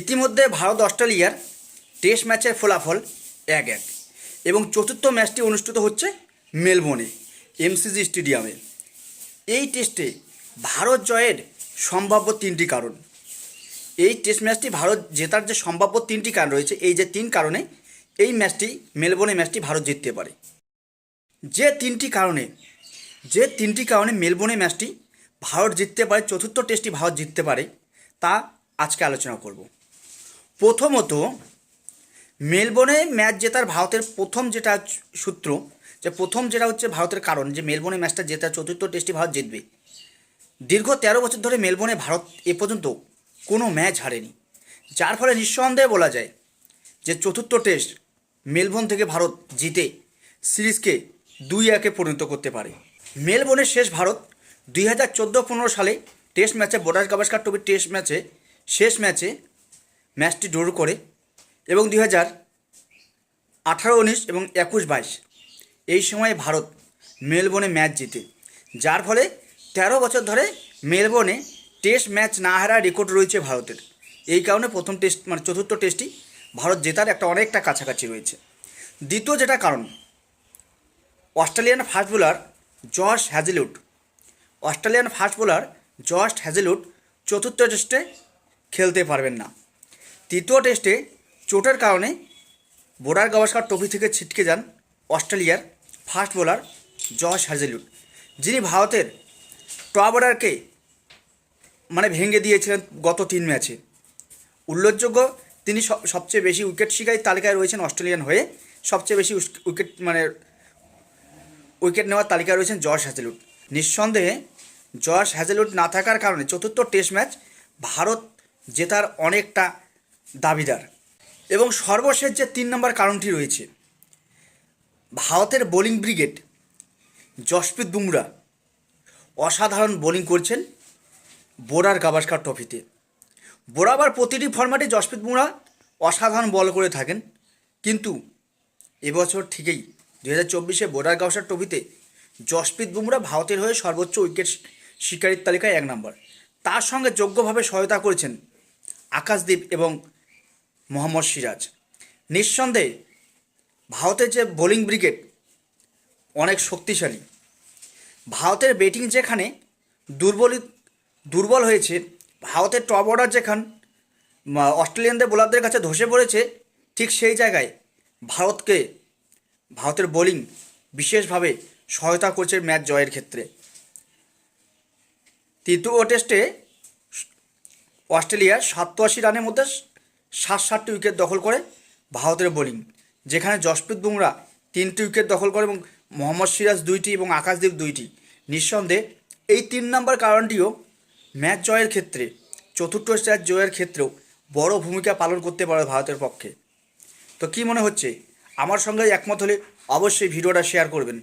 ইতিমধ্যে ভারত অস্ট্রেলিয়ার টেস্ট ম্যাচের ফলাফল এক এক এবং চতুর্থ ম্যাচটি অনুষ্ঠিত হচ্ছে মেলবোর্নে, এমসিজি স্টেডিয়ামে। এই টেস্টে ভারত জয়ের সম্ভাব্য তিনটি কারণ। এই টেস্ট ম্যাচটি ভারত জেতার যে সম্ভাব্য তিনটি কারণ রয়েছে, এই যে তিন কারণে এই ম্যাচটি, মেলবোর্নে ম্যাচটি ভারত জিততে পারে। যে তিনটি কারণে, যে তিনটি কারণে মেলবোর্নে ম্যাচটি ভারত জিততে পারে, চতুর্থ টেস্টটি ভারত জিততে পারে, তা আজকে আলোচনা করব। প্রথমত, মেলবোর্নে ম্যাচ জেতার ভারতের প্রথম যেটা সূত্র, যে প্রথম যেটা হচ্ছে ভারতের কারণ, যে মেলবোর্নে ম্যাচটা জেতার চতুর্থ টেস্টটি ভারত জিতবে। দীর্ঘ তেরো বছর ধরে মেলবোর্নে ভারত এ পর্যন্ত কোনো ম্যাচ হারেনি। যার ফলে নিঃসন্দেহে বলা যায় যে চতুর্থ টেস্ট মেলবোর্ন থেকে ভারত জিতে সিরিজকে দুই একে পরিণত করতে পারে। মেলবোর্নের শেষ ভারত দুই হাজার চোদ্দ পনেরো সালে টেস্ট ম্যাচে বোর্ডার গাভাস্কার ট্রফির টেস্ট ম্যাচে, শেষ ম্যাচে ম্যাচটি ড্র করে এবং দুই হাজার আঠারো, উনিশ এবং একুশ, বাইশ। এই সময়ে ভারত মেলবোর্নে ম্যাচ জিতে, যার ফলে তেরো বছর ধরে মেলবোর্নে টেস্ট ম্যাচ না হারার রেকর্ড রয়েছে ভারতের। এই কারণে প্রথম টেস্ট মানে চতুর্থ টেস্টটি ভারত জেতার একটা অনেকটা কাছাকাছি রয়েছে। দ্বিতীয় যেটা কারণ, Australian fast bowler Josh Hazlewood Australian fast bowler Josh Hazlewood চতুর্থ টেস্টে খেলতে পারবেন না। তৃতীয় টেস্টে চোটের কারণে বোর্ডার গাভাস্কার ট্রফি থেকে ছিটকে যান অস্ট্রেলিয়ার ফাস্ট বোলার জশ হ্যাজেলুড যিনি ভারতের টপ অর্ডারকে মানে ভেঙে দিয়েছিলেন গত তিন ম্যাচে উল্লেখযোগ্য, তিনি সব- সবচেয়ে বেশি উইকেট শিকারী তালিকায় রয়েছেন অস্ট্রেলিয়ান হয়ে। সবচেয়ে বেশি উইকেট মানে উইকেট নেওয়ার তালিকায় রয়েছেন জশ হ্যাজেলুড নিঃসন্দেহে, জশ হ্যাজেলুড না থাকার কারণে চতুর্থ টেস্ট ম্যাচ ভারত জেতার অনেকটা দাবিদার। এবং সর্বশেষ যে তিন নম্বর কারণটি রয়েছে, ভারতের বোলিং ব্রিগেড জসপ্রীত বুমরা অসাধারণ বোলিং করছেন বোরার গাভাস্কার ট্রফিতে। বোরাবার প্রতিটি ফরম্যাটে জসপ্রীত বুমরা অসাধারণ বল করে থাকেন। কিন্তু এবছর ঠিকই দু হাজার চব্বিশে বোরার গাভাস্কার ট্রফিতে জসপ্রীত বুমরা ভারতের হয়ে সর্বোচ্চ উইকেট শিকারীর তালিকায় এক নম্বর। তার সঙ্গে যোগ্যভাবে সহায়তা করেছেন আকাশদীপ এবং মোহাম্মদ সিরাজ। নিঃসন্দেহে, ভারতের যে বোলিং ব্রিগেড, অনেক শক্তিশালী। ভারতের ব্যাটিং যেখানে দুর্বল দুর্বল হয়েছে, ভারতের টপ অর্ডার যেখান অস্ট্রেলিয়ানদের বোলারদের কাছে ধসে পড়েছে, ঠিক সেই জায়গায় ভারতকে, ভারতের বোলিং বিশেষভাবে সহায়তা করছে ম্যাচ জয়ের ক্ষেত্রে। তৃতীয় টেস্টে অস্ট্রেলিয়া সাতশি রানের মধ্যে সাত সাতটি উইকেট দখল করে ভারতের বোলিং, যেখানে জসপ্রীত বুমরা তিনটি উইকেট দখল করে এবং মোহাম্মদ সিরাজ দুইটি এবং আকাশদীপ দুইটি। নিঃসন্দেহে, এই তিন নম্বর কারণটিও ম্যাচ জয়ের ক্ষেত্রে, চতুর্থ ম্যাচ জয়ের ক্ষেত্রেও বড় ভূমিকা পালন করতে পারে ভারতের পক্ষে। তো কী মনে হচ্ছে? আমার সঙ্গে একমত হলে অবশ্যই ভিডিওটা শেয়ার করবেন।